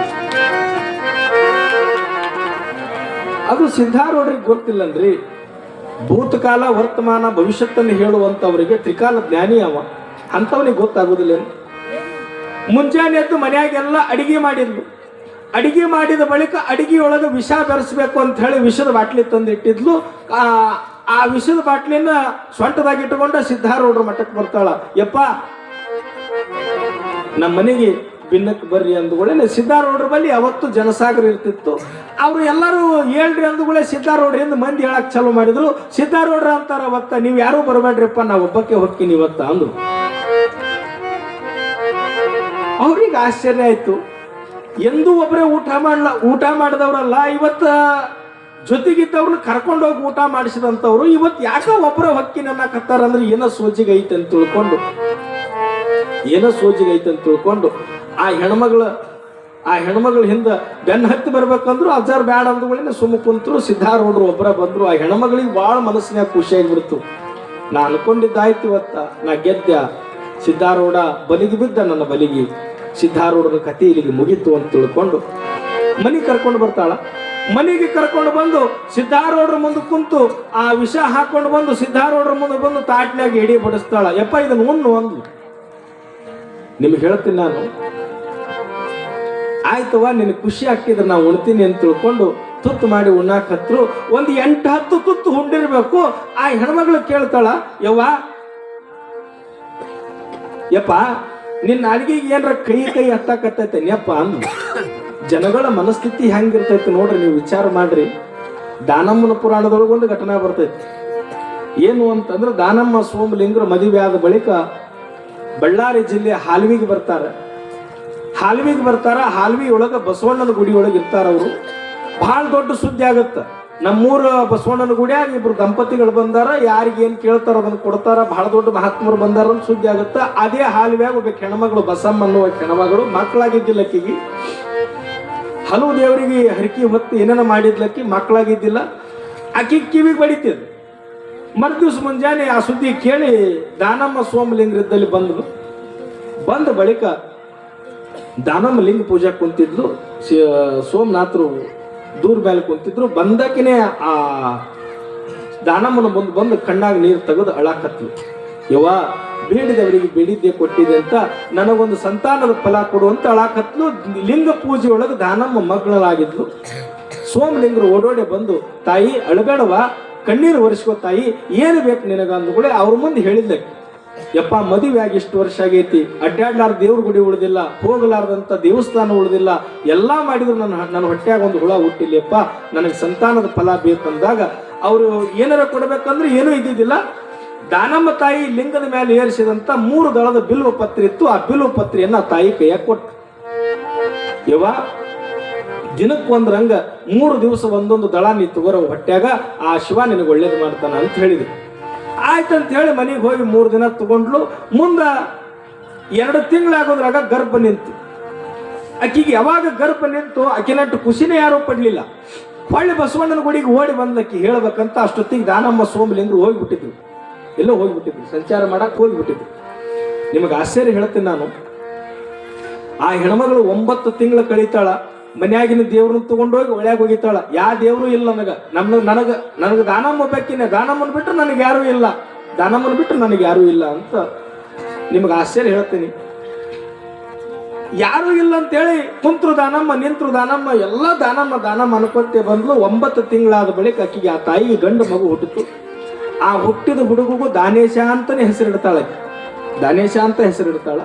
ಅದು ಸಿದ್ಧಾರೂಢರಿಗೆ ಗೊತ್ತಿಲ್ಲನ್ರಿ ಭೂತಕಾಲ ವರ್ತಮಾನ ಭವಿಷ್ಯತ್ತನ್ನು ಹೇಳುವಂಥವರಿಗೆ ತ್ರಿಕಾಲ ಜ್ಞಾನಿ ಅವ. ಅಂಥವನಿಗೆ ಗೊತ್ತಾಗೋದಿಲ್ಲ ಮುಂಜಾನೆ ಎದ್ದು ಮನೆಯಾಗೆಲ್ಲ ಅಡಿಗೆ ಮಾಡಿದ್ಲು. ಅಡಿಗೆ ಮಾಡಿದ ಬಳಿಕ ಅಡಿಗೆಯೊಳಗೆ ವಿಷ ಬೆರೆಸ್ಬೇಕು ಅಂತ ಹೇಳಿ ವಿಷದ ಬಾಟ್ಲಿ ತಂದಿಟ್ಟಿದ್ಲು ಆ ವಿಷದ ಬಾಟ್ಲಿನ ಸ್ವಂಟದಾಗಿ ಇಟ್ಟುಕೊಂಡ ಸಿದ್ಧಾರೂಢರ ಮಠಕ್ಕೆ ಬರ್ತಾಳ. ಯಪ್ಪ ನಮ್ಮ ಮನೆಗೆ ಭಿನ್ನಕ್ಕೆ ಬರ್ರಿ ಅಂದ್ಗಳೇ ಸಿದ್ಧಾರೂಢರ ಬಳಿ ಅವತ್ತು ಜನಸಾಗರ ಇರ್ತಿತ್ತು. ಅವರು ಎಲ್ಲರೂ ಹೇಳ್ರಿ ಅಂದುಗಳೇ ಸಿದ್ಧಾರೂಢರಿಂದ ಮಂದಿ ಹೇಳಕ್ ಚಾಲು ಮಾಡಿದ್ರು. ಸಿದ್ಧಾರೂಢರ ಅಂತಾರ ಅವತ್ತ, ನೀವು ಯಾರೂ ಬರಬೇಡ್ರಿಪ್ಪ ನಾ ಒಬ್ಬಕ್ಕೆ ಹೋಗ್ತೀನಿ ಇವತ್ತ ಅಂದ್ರು. ಅವ್ರಿಗೆ ಆಶ್ಚರ್ಯ ಆಯ್ತು. ಎಂದೂ ಒಬ್ಬರೇ ಊಟ ಮಾಡಲ್ಲ ಊಟ ಮಾಡಿದವರಲ್ಲ, ಇವತ್ತು ಜೊತೆಗಿದ್ದವ್ರನ್ನ ಕರ್ಕೊಂಡು ಹೋಗಿ ಊಟ ಮಾಡಿಸಿದಂಥವ್ರು ಇವತ್ತು ಯಾಕೋ ಒಬ್ಬರ ಹೊಕ್ಕಿನ ಅನ್ನಕತ್ತಾರ ಅಂದ್ರೆ ಏನೋ ಸೋಜಿಗೈತೆ ಅಂತ ತಿಳ್ಕೊಂಡು. ಏನೋ ಸೋಜಿಗೈತೆ ಅಂತ ತಿಳ್ಕೊಂಡು. ಆ ಹೆಣ್ಮಗಳ ಆ ಹೆಣ್ಮಗಳ ಹಿಂದೆ ಬೆನ್ನ ಹತ್ತಿ ಬರ್ಬೇಕಂದ್ರು ಅಜ್ಜಾರ್ ಬ್ಯಾಡ ಅಂದ್ಗಳೇ ಸುಮ್ಮ ಕುಂತರು, ಸಿದ್ಧಾರೂಢರು ಒಬ್ಬರ ಬಂದ್ರು. ಆ ಹೆಣ್ಮಗಳಿಗೆ ಭಾಳ ಮನಸ್ಸಿನಾಗ ಖುಷಿಯಾಗಿಬಿಡ್ತು ನಾ ಅನ್ಕೊಂಡಿದ್ದಾಯ್ತು ಇವತ್ತ, ನಾ ಗೆದ್ದ. ಸಿದ್ಧಾರೂಢ ಬಲಿಗೆ ಬಿದ್ದ ನನ್ನ ಬಲಿಗೆ. ಸಿದ್ಧಾರೂಢನ ಕತೆ ಇಲ್ಲಿಗೆ ಮುಗೀತು ಅಂತ ತಿಳ್ಕೊಂಡು ಮನೆಗೆ ಕರ್ಕೊಂಡು ಬರ್ತಾಳ. ಮನೆಗೆ ಕರ್ಕೊಂಡು ಬಂದು ಸಿದ್ಧಾರೂಢರ ಮುಂದೆ ಕುಂತು ಆ ವಿಷ ಹಾಕೊಂಡು ಬಂದು ಸಿದ್ಧಾರೂಢರ ಮುಂದೆ ಬಂದು ತಾಟ್ನ್ಯಾಗ ಎಡಿ ಬಡಿಸ್ತಾಳ. ಯಪ್ಪ, ಇದನ್ನು ಉಣ್ಣು ಅಂದ್ಲು. ನಿಮ್ಗೆ ಹೇಳ್ತೀನಿ ನಾನು. ಆಯ್ತವ ನಿನಗೆ ಖುಷಿ ಆಗ್ತಿದ್ರೆ ನಾವು ಉಣ್ತೀನಿ ಅಂತ ತಿಳ್ಕೊಂಡು ತುತ್ತು ಮಾಡಿ ಉಣ್ಣಾಕ್ ಹತ್ರು. ಒಂದು ಎಂಟು ಹತ್ತು ತುತ್ತು ಹುಂಡಿರ್ಬೇಕು ಆ ಹೆಣ್ಮಗಳು ಕೇಳ್ತಾಳ, ಯವ್ವ, ಯಪ್ಪ ನಿನ್ನ ಅಡಿಗೆಗೆ ಏನರ ಕೈ ಕೈ ಹತ್ತಾಕತ್ತೈತೆ ನೆಪ್ಪ ಅಂದ. ಜನಗಳ ಮನಸ್ಥಿತಿ ಹೆಂಗಿರ್ತೈತಿ ನೋಡ್ರಿ, ನೀವು ವಿಚಾರ ಮಾಡ್ರಿ. ದಾನಮ್ಮನ ಪುರಾಣದೊಳಗೊಂದು ಘಟನೆ ಘಟನಾ ಬರ್ತೈತಿ. ಏನು ಅಂತಂದ್ರೆ ದಾನಮ್ಮ ಸೋಮಲಿಂಗರು ಮದುವೆ ಆದ ಬಳಿಕ ಬಳ್ಳಾರಿ ಜಿಲ್ಲೆ ಹಾಲ್ವಿಗೆ ಬರ್ತಾರೆ. ಹಾಲ್ವಿಗೆ ಬರ್ತಾರ ಹಾಲ್ವಿ ಒಳಗೆ ಬಸವಣ್ಣನ ಗುಡಿ ಒಳಗೆ ಇರ್ತಾರ ಅವರು. ಬಹಳ ದೊಡ್ಡ ಸುದ್ದಿ ಆಗತ್ತ. ನಮ್ಮೂರ ಬಸವಣ್ಣನ ಗುಡಿಯಾಗ ಇಬ್ರು ದಂಪತಿಗಳು ಬಂದಾರ, ಯಾರಿಗೆ ಏನ್ ಕೇಳ್ತಾರ ಅದನ್ನ ಕೊಡ್ತಾರ, ಬಹಳ ದೊಡ್ಡ ಮಹಾತ್ಮರು ಬಂದಾರ ಅಂತ ಸುದ್ದಿ ಆಗುತ್ತೆ. ಅದೇ ಹಾಲಿವ್ಯಾಗ ಒಬ್ಬ ಹೆಣ್ಮಗಳು ಬಸಮ್ಮ ಅನ್ನುವ ಹೆಣ್ಮಗಳು ಮಕ್ಕಳಾಗಿದ್ದಿಲ್ಲ ಆಕಿಗೆ ಹಲವು ದೇವರಿಗೆ ಹರಿಕಿ ಹೊತ್ತು ಏನೇನ ಮಾಡಿದ್ಲಕ್ಕಿ ಮಕ್ಕಳಾಗಿದ್ದಿಲ್ಲ. ಆಕಿ ಕಿವಿಗೆ ಬಡಿತಿದ್ ಮರುದಿವ್ಸ ಮುಂಜಾನೆ ಆ ಸುದ್ದಿ ಕೇಳಿ ದಾನಮ್ಮ ಸೋಮಲಿಂಗರಿದ್ದಲ್ಲಿ ಬಂದರು ಬಂದ ಬಳಿಕ ದಾನಮ್ಮ ಲಿಂಗ ಪೂಜಾ ಕುಂತಿದ್ಲು. ಸೋಮನಾಥರು ದೂರ ಮೇಲೆ ಕುಂತಿದ್ರು, ಬಂದಕಿನೇ ಆ ದಾನಮ್ಮನ ಬಂದು ಬಂದು ಕಣ್ಣಾಗ ನೀರು ತೆಗೆದು ಅಳಾಕತ್ಲು. ಯವ್ವ, ಬೇಡಿದವರಿಗೆ ಬೇಡಿದ್ದೆ ಕೊಟ್ಟಿದೆ ಅಂತ ನನಗೊಂದು ಸಂತಾನದ ಫಲ ಕೊಡು ಅಂತ ಅಳಾಕತ್ಲು. ಲಿಂಗ ಪೂಜೆ ದಾನಮ್ಮ ಮಗಳಾಗಿದ್ಲು ಸೋಮಲಿಂಗರು ಓಡೋಡೆ ಬಂದು, ತಾಯಿ ಅಳಬೇಡವ ಕಣ್ಣೀರು ಒರೆಸ್ಕೋ ತಾಯಿ, ಏನು ಬೇಕು ನಿನಗ ಅಂದ್ಕೊಳ್ಳಿ ಅವ್ರ ಮುಂದೆ ಹೇಳಿದ್ಲೆ ಯಪ್ಪ, ಮದುವೆ ಆಗಿ ಇಷ್ಟು ವರ್ಷ ಆಗೈತಿ. ಅಡ್ಡಾಡ್ಲಾರ್ದ ದೇವ್ರ ಗುಡಿ ಉಳಿದಿಲ್ಲ ಹೋಗಲಾರ್ದಂಥ ದೇವಸ್ಥಾನ ಉಳಿದಿಲ್ಲ. ಎಲ್ಲ ಮಾಡಿದ್ರು ನನ್ನ ನನ್ನ ಹೊಟ್ಟೆಯಾಗ ಒಂದು ಹುಳ ಹುಟ್ಟಿಲ್ಲಪ್ಪ ನನಗೆ ಸಂತಾನದ ಫಲ ಬೇಕಂದಾಗ ಅವರು ಏನಾರ ಕೊಡ್ಬೇಕಂದ್ರೆ ಏನೂ ಇದ್ದಿದ್ದಿಲ್ಲ. ದಾನಮ್ಮ ತಾಯಿ ಲಿಂಗದ ಮೇಲೆ ಏರಿಸಿದಂತ ಮೂರು ದಳದ ಬಿಲ್ವ ಪತ್ರಿ ಇತ್ತು. ಆ ಬಿಲ್ವ ಪತ್ರಿಯನ್ನು ತಾಯಿ ಕೈಯಾಗ ಕೊಟ್ಟು ಯವ ದಿನಕ್ಕೊಂದ್ ರಂಗ, ಮೂರು ದಿವಸ ಒಂದೊಂದು ದಳ ನೀ ತಗೋರ ಹೊಟ್ಟೆಯಾಗ ಆ ಶಿವ ನಿನಗೆ ಒಳ್ಳೇದು ಮಾಡ್ತಾನ ಅಂತ ಹೇಳಿದ್ರು. ಆಯ್ತಂತ ಹೇಳಿ ಮನೆಗೆ ಹೋಗಿ ಮೂರು ದಿನ ತಗೊಂಡ್ಲು. ಮುಂದೆ ಎರಡು ತಿಂಗಳಾಗೋದ್ರಾಗ ಗರ್ಭ ನಿಂತು. ಆಕಿಗೆ ಯಾವಾಗ ಗರ್ಭ ನಿಂತು ಆಕಿನಟ್ಟು ಖುಷಿನೇ ಯಾರೂ ಪಡಲಿಲ್ಲ. ಹೊಳ್ಳಿ ಬಸವಣ್ಣನ ಗುಡಿಗೆ ಓಡಿ ಬಂದ್ಲಕ್ಕಿ ಹೇಳ್ಬೇಕಂತ ಅಷ್ಟೊತ್ತಿಗೆ ದಾನಮ್ಮ ಸೋಮಲಿಂಗರು ಹೋಗಿಬಿಟ್ಟಿದ್ರು. ಎಲ್ಲೋ ಹೋಗಿಬಿಟ್ಟಿದ್ರು. ಸಂಚಾರ ಮಾಡಕ್ಕೆ ಹೋಗ್ಬಿಟ್ಟಿದ್ರು. ನಿಮಗೆ ಆಶ್ಚರ್ಯ ಹೇಳ್ತೀನಿ ನಾನು. ಆ ಹೆಣ್ಮಗಳು ಒಂಬತ್ತು ತಿಂಗಳು ಕಳೀತಾಳ. ಮನ್ಯಾಗಿನ ದೇವ್ರನ್ನ ತಗೊಂಡೋಗಿ ಒಳ್ಯಾಗ ಹೋಗಿತ್ತಾಳ ಯಾ ದೇವ್ರು ಇಲ್ಲ ನನಗ. ನಮ್ನ ನನಗ ನನಗ ದಾನಮ್ಮ ಬೆಕ್ಕಿನ ದಾನಮ್ಮನ್ ಬಿಟ್ಟರೆ ನನಗೆ ಯಾರು ಇಲ್ಲ. ದಾನಮ್ಮನ್ ಬಿಟ್ಟರೆ ನನಗೆ ಯಾರು ಇಲ್ಲ ಅಂತ ನಿಮ್ಗೆ ಆಶ್ಚರ್ಯ ಹೇಳ್ತೀನಿ. ಯಾರು ಇಲ್ಲ ಅಂತೇಳಿ ಕುಂತ್ರು ದಾನಮ್ಮ, ನಿಂತ್ರು ದಾನಮ್ಮ, ಎಲ್ಲ ದಾನಮ್ಮ ದಾನಮ್ಮ ಅನ್ಕೊಂತೆ ಬಂದ್ಲು. ಒಂಬತ್ತು ತಿಂಗಳಾದ ಬಳಿಕ ಅಕ್ಕಿಗೆ ಆ ತಾಯಿಗೆ ಗಂಡು ಮಗು ಹುಟ್ಟಿತು. ಆ ಹುಟ್ಟಿದ ಹುಡುಗಗೂ ದಾನೇಶ ಅಂತಾನೆ ಹೆಸರಿಡ್ತಾಳೆ. ದಾನೇಶ ಅಂತ ಹೆಸರಿಡ್ತಾಳ.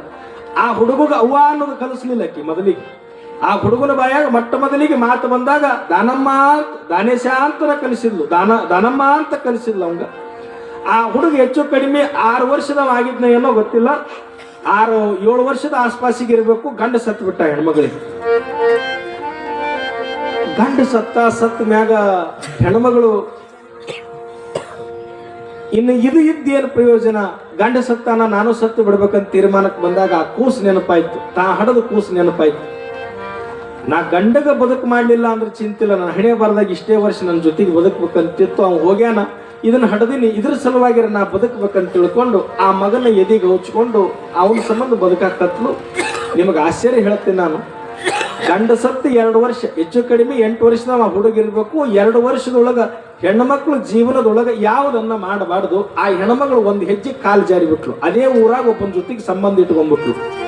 ಆ ಹುಡುಗಗ ಅವ್ವ ಅನ್ನೋದು ಕಲಿಸ್ಲಿಲ್ಲ ಅಕ್ಕಿ ಮೊದಲಿಗೆ. ಆ ಹುಡುಗನ ಬಾಯಾಗ ಮೊಟ್ಟ ಮೊದಲಿಗೆ ಮಾತು ಬಂದಾಗ, ದಾನಮ್ಮ ಅಂತ, ದಾನೇಶ ಅಂತ ಕಲಿಸಿದ್ಲು, ದಾನ, ದಾನಮ್ಮ ಅಂತ ಕಲಿಸಿದ್ಲು ಅವಂಗ. ಆ ಹುಡುಗ ಹೆಚ್ಚು ಕಡಿಮೆ ಆರು ವರ್ಷದವ ಆಗಿದ್ನ ಏನೋ ಗೊತ್ತಿಲ್ಲ. ಆರು, ಏಳು ವರ್ಷದ ಆಸ್ಪಾಸಿಗೆ ಇರಬೇಕು, ಗಂಡ ಸತ್ತು ಬಿಟ್ಟ ಹೆಣ್ಮಗಳಿಗೆ. ಗಂಡ ಸತ್ತ ಸತ್ತ ಮ್ಯಾಗ ಹೆಣ್ಮಗಳು, ಇನ್ನು ಇದು ಇದ್ದೇನು ಪ್ರಯೋಜನ? ಗಂಡ ಸತ್ತಾನ, ನಾನು ಸತ್ತು ಬಿಡ್ಬೇಕಂತ ತೀರ್ಮಾನಕ್ಕೆ ಬಂದಾಗ ಆ ಕೂಸು ನೆನಪಾಯ್ತು, ತಾ ಹಡದ ಕೂಸು ನೆನಪಾಯ್ತು. ನಾ ಗಂಡಗ ಬದುಕು ಮಾಡಲಿಲ್ಲ ಅಂದ್ರೆ ಚಿಂತಿಲ್ಲ. ನಾನು ಹಣೆ ಬರ್ದಾಗ ಇಷ್ಟೇ ವರ್ಷ ನನ್ನ ಜೊತೆಗೆ ಬದುಕ್ಬೇಕಂತಿತ್ತು ಅವ್ನು ಹೋಗ್ಯಾನ. ಇದನ್ನ ಹಡದಿನಿ. ಇದ್ರ ಸಲುವಾಗಿ ನಾ ಬದುಕ್ಬೇಕಂತ ತಿಳ್ಕೊಂಡು ಆ ಮಗನ ಎದೆಗೆ ಹಚ್ಕೊಂಡು ಅವನ ಸಂಬಂಧ ಬದುಕಾಕತ್ಲು. ನಿಮಗೆ ಆಶ್ಚರ್ಯ ಹೇಳ್ತೀನಿ ನಾನು. ಗಂಡ ಸತ್ತು ಎರಡು ವರ್ಷ, ಹೆಚ್ಚು ಕಡಿಮೆ ಎಂಟು ವರ್ಷದ ಹುಡುಗಿರ್ಬೇಕು. ಎರಡು ವರ್ಷದೊಳಗ ಹೆಣ್ಮಕ್ಳು ಜೀವನದೊಳಗ ಯಾವುದನ್ನ ಮಾಡಬಾರ್ದು. ಆ ಹೆಣ್ಮಗಳು ಒಂದು ಹೆಜ್ಜೆ ಕಾಲು ಜಾರಿ ಬಿಟ್ಲು ಅದೇ ಊರಾಗ ಒಬ್ಬನ ಜೊತೆಗೆ ಸಂಬಂಧ ಇಟ್ಕೊಂಡ್ಬಿಟ್ಲು.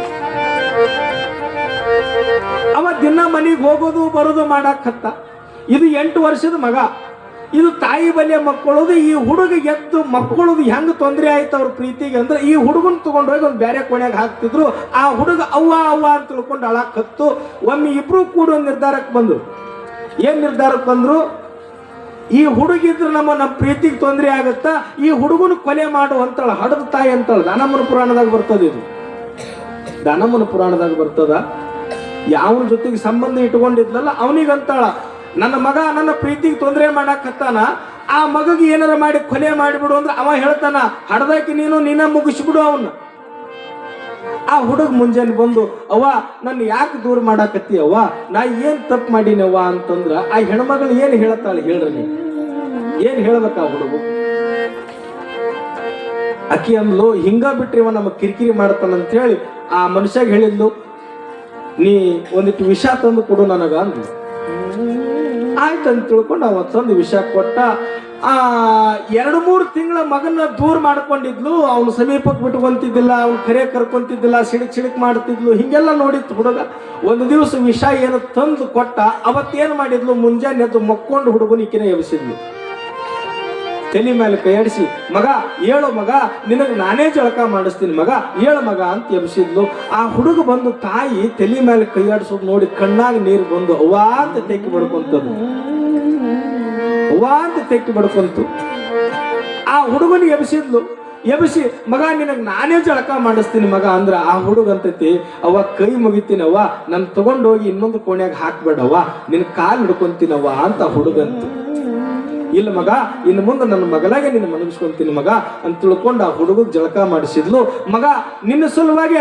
ಅವ ದಿನ ಮನೆಗೆ ಹೋಗೋದು, ಬರೋದು ಮಾಡಾಕತ್ತ ಇದು ಎಂಟು ವರ್ಷದ ಮಗ. ಇದು ತಾಯಿ ಬಲಿಯ ಮಕ್ಕಳದು, ಈ ಹುಡುಗ ಎದ್ದು ಮಕ್ಕಳದು ಹೆಂಗ್ ತೊಂದರೆ ಆಯ್ತು ಅವ್ರ ಪ್ರೀತಿಗೆ ಅಂದ್ರೆ ಈ ಹುಡುಗನ ತಗೊಂಡೋಗಿ ಒಂದು ಬೇರೆ ಕೋಣೆಗೆ ಹಾಕ್ತಿದ್ರು. ಆ ಹುಡುಗ ಅವ್ವ ಅವ್ವ ಅಂತ ತಿಳ್ಕೊಂಡು ಅಳಾಕತ್ತು ಒಮ್ಮೆ ಇಬ್ರು ಕೂಡ ನಿರ್ಧಾರಕ್ಕೆ ಬಂದ್ರು. ಏನ್ ನಿರ್ಧಾರಕ್ಕೆ ಬಂದ್ರು? ಈ ಹುಡುಗಿದ್ರೆ ನಮ್ಮ ನಮ್ಮ ಪ್ರೀತಿಗೆ ತೊಂದರೆ ಆಗುತ್ತಾ. ಈ ಹುಡುಗನ ಕೊಲೆ ಮಾಡು ಅಂತಾಳ, ಹಡದ ತಾಯಿ ಅಂತಾಳ. ದಾನಮ್ಮನ ಪುರಾಣದಾಗ ಬರ್ತದೆ ಇದು. ದಾನಮ್ಮನ ಪುರಾಣದಾಗ ಬರ್ತದ. ಯಾವನ ಜೊತೆಗೆ ಸಂಬಂಧ ಇಟ್ಕೊಂಡಿದ್ಲಲ್ಲ ಅವನಿಗಂತಾಳ. ನನ್ನ ಮಗ ನನ್ನ ಪ್ರೀತಿಗೆ ತೊಂದರೆ ಮಾಡಾಕತ್ತಾನ. ಆ ಮಗಗೆ ಏನಾರ ಮಾಡಿ ಕೊಲೆ ಮಾಡಿಬಿಡು ಅಂದ್ರೆ ಅವ ಹೇಳ್ತಾನ, ಹಡದಾಕಿ ನೀನು, ನೀನ ಮುಗಿಸ್ಬಿಡು ಅವನ್ನ ಆ ಹುಡುಗ ಮುಂಜಾನೆ ಬಂದು, ಅವ್ವ, ನನ್ನ ಯಾಕೆ ದೂರ ಮಾಡಾಕತ್ತಿ ಅವ್ವ? ನಾ ಏನ್ ತಪ್ಪು ಮಾಡಿನವ್ವ ಅಂತಂದ್ರ, ಆ ಹೆಣ್ಮಗಳು ಏನ್ ಹೇಳ್ತಾಳೆ ಹೇಳ್ರಿ ನೀವು ಏನ್ ಹೇಳ್ಬೇಕ ಆ ಹುಡುಗ? ಅಕ್ಕಿ ಅಂದ್ಲು, ಹಿಂಗ ಬಿಟ್ರಿ ಇವ, ನಮಗ್ ಕಿರಿಕಿರಿ ಮಾಡ್ತಾನಂತ ಹೇಳಿ ಆ ಮನುಷ್ಯಾಗ ಹೇಳಿದ್ಲು ನೀ ಒಂದಿಟ್ಟು ವಿಷ ತಂದು ಕೊಡು ನನಗ ಅಂದ್ಲು. ಆಯ್ತಂತ ತಿಳ್ಕೊಂಡು ಅವ ತಂದು ವಿಷ ಕೊಟ್ಟ, ಆ, ಎರಡು ಮೂರು ತಿಂಗಳ ಮಗನ ದೂರ ಮಾಡ್ಕೊಂಡಿದ್ಲು. ಅವನ ಸಮೀಪಕ್ಕೆ ಬಿಟ್ಕೊಂತಿದ್ದಿಲ್ಲ, ಅವ್ನು ಕರೆ ಕರ್ಕೊಂತಿದ್ದಿಲ್ಲ ಸಿಡಿಕ್ ಸಿಡಿಕ್ ಮಾಡ್ತಿದ್ಲು. ಹಿಂಗೆಲ್ಲ ನೋಡಿತ್ತು ಹುಡುಗ. ಒಂದು ದಿವಸ ವಿಷ ಏನು ತಂದು ಕೊಟ್ಟ, ಅವತ್ತೇನು ಮಾಡಿದ್ಲು? ಮುಂಜಾನೆ ಎದ್ದು ಮಕ್ಕೊಂಡು ಹುಡುಗನ ಈಕಿನ ಎಬ್ಸಿದ್ಲು. ತಲೆ ಮೇಲೆ ಕೈಯಾಡಿಸಿ ಮಗ ಏಳು ಮಗ, ನಿನಗೆ ನಾನೇ ಜಳಕ ಮಾಡಿಸ್ತೀನಿ ಮಗ ಏಳು ಮಗ ಅಂತ ಎಬ್ಸಿದ್ಲು ಆ ಹುಡುಗ ಬಂದು ತಾಯಿ ತಲೆ ಮೇಲೆ ಕೈಯಾಡಿಸೋದು ನೋಡಿ ಕಣ್ಣಾಗ ನೀರು ಬಂದು ಅವ್ವಾ ಅಂತ ತೆಕ್ಕಿ ಬಡ್ಕೊಂತದ್ದು ಅವ್ವಾ ಅಂತ ತೆಕ್ಕಿ ಬಡ್ಕೊಂತು. ಆ ಹುಡುಗನಿಗೆ ಎಬ್ಸಿದ್ಲು ಎಬ್ಸಿ ಮಗ, ನಿನಗೆ ನಾನೇ ಜಳಕ ಮಾಡಿಸ್ತೀನಿ ಮಗ ಅಂದ್ರ ಆ ಹುಡುಗ ಅಂತೈತಿ ಅವ ಕೈ ಮುಗಿತೀನಿ ಅವ್ವ, ನನ್ ತಗೊಂಡೋಗಿ ಇನ್ನೊಂದು ಕೋಣ್ಯಾಗ ಹಾಕ್ಬೇಡವ್ವ, ನಿನ್ ಕಾಲು ಹಿಡ್ಕೊಂತೀನವ್ವ ಅಂತ ಹುಡುಗಂತು ಇಲ್ಲ ಮಗ, ಇನ್ನು ಮುಂದೆ ನನ್ನ ಮಗಳಾಗೆ ನಿನ್ನ ಮನಗಿಸ್ಕೊಂತೀನಿ ಮಗ ಅಂತ ತಿಳ್ಕೊಂಡು ಆ ಹುಡುಗ ಜಳಕ ಮಾಡಿಸಿದ್ಲು. ಮಗ, ನಿನ್ನ ಸಲುವಾಗಿ